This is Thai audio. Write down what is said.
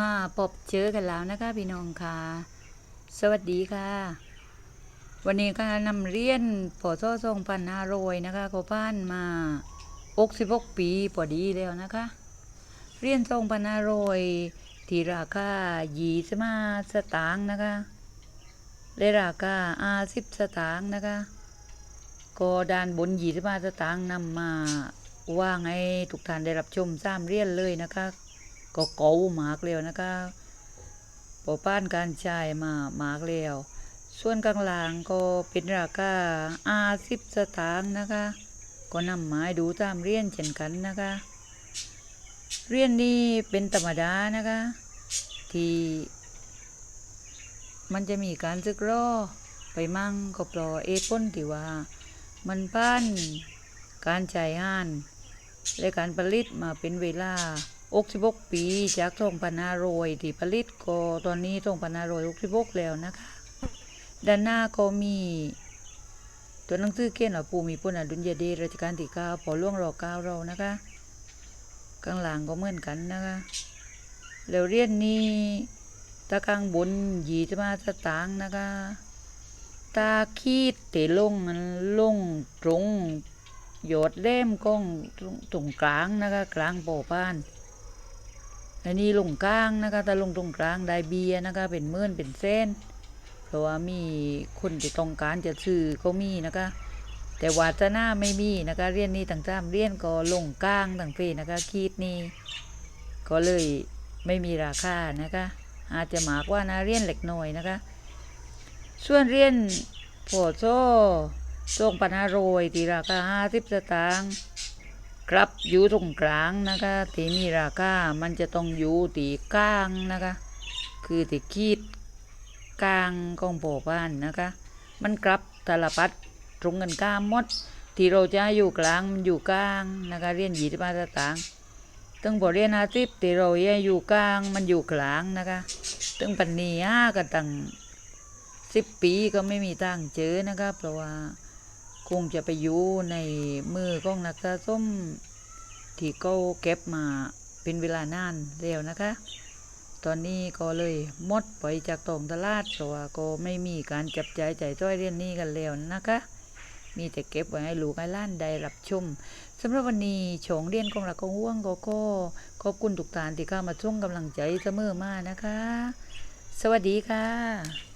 มาพบเจอกันแล้วนะคะพี่น้องค่ะ สวัสดีค่ะ วันนี้ก็นำเรียนปอซ่อทรงพันห้ารอยนะคะก็ผ่านมาอกสิบกปีพอดีแล้วนะคะ เรียนทรงพันห้ารอยที่ราคายีสิบห้าสตางนะคะและราคาอาสิบสตางนะคะก็ด้านบนยีสิบห้าสตางนำมาว่างให้ทุกท่านได้รับชมสามเรียนเลยนะคะ ก็เก่ามากแล้วนะคะปอป้านการใช้มามากแล้วส่วนกลางหล่างก็เป็นราคาอาสิบสตางค์นะคะ ก็นำมาให้ดูตามเรียนเช่นกันนะคะ เรียนนี้เป็นธรรมดานะคะ ที่มันจะมีการซึกรอไปมั่งก็ปลอเอป้นที่ว่า มันป้านการใช้งาน และการผลิตมาเป็นเวลา 66ปีจากทองพันารอยที่ผลิตก็ตอนนี้ทองพันาร้อย66แล้วนะคะ ด้านหน้าก็มีตัวหนังสือเขียนว่าปูมีปุณอดุลยเดชรัชกาลที่เก้าพอล่วงรอเก้าเรานะคะข้างหลังก็เหมือนกันนะคะ แล้วเรียนนี้ตะกลางบนหยีจะมาสตางนะคะ ตาคีดเตลงลงตรงโยดเล่มกล้องตรงกลางนะคะ กลางโปป้าน อันนี้ลงกลางนะคะแต่ลงตรงกลางได้เบียนะคะ เป็นหมื่นเป็นเส้น เพราะว่ามีคนที่ต้องการจะซื้อก็มีนะคะ แต่วาสนาไม่มีนะคะเรียนนี้ต่างๆเรียนก็ลงกลางต่างเพนะคะคีดนี้ก็เลยไม่มีราคานะคะ อาจจะหมากว่านะเรียนเล็กน้อยนะคะ ส่วนเรียนพอโซ่ทรงปัญหาโรยที่ราคาห้าสิบสตางค์ ครับอยู่ตรงกลางนะคะที่มีราคา มันจะต้องอยู่ตีกลางนะคะ คือตีคีดกลางของโปบ้านนะคะ มันกลับตลปัดตรงกันข้ามมด ที่เราจะอยู่กลางมันอยู่กลางนะคะเรียนยี่สิบห้าสตางค์ตึงบอเรียนอาทิตย์ที่เราจะอยู่กลางมันอยู่กลางนะคะตึงปันนี้ห้ากันตั้งสิบปีก็ไม่มีตังเจอนะครับเพราะว่า คงจะไปอยู่ในมือของนักสะสมที่เขาเก็บมาเป็นเวลานานแล้วนะคะ ตอนนี้ก็เลยหมดไปจากตองตลาดเพราะว่าก็ไม่มีการจับใจายจ่ายจ้อยเรียนนี้กันแล้วนะคะ มีแต่เก็บไว้ให้ลูกให้ล้านได้รับชมสำหรับวันนี้โฉงเรียนของเราก็ห่วงก็ก็ขอบคุณทุกท่านที่เข้ามาช่วงกำลังใจเสมอมานะคะ สวัสดีค่ะ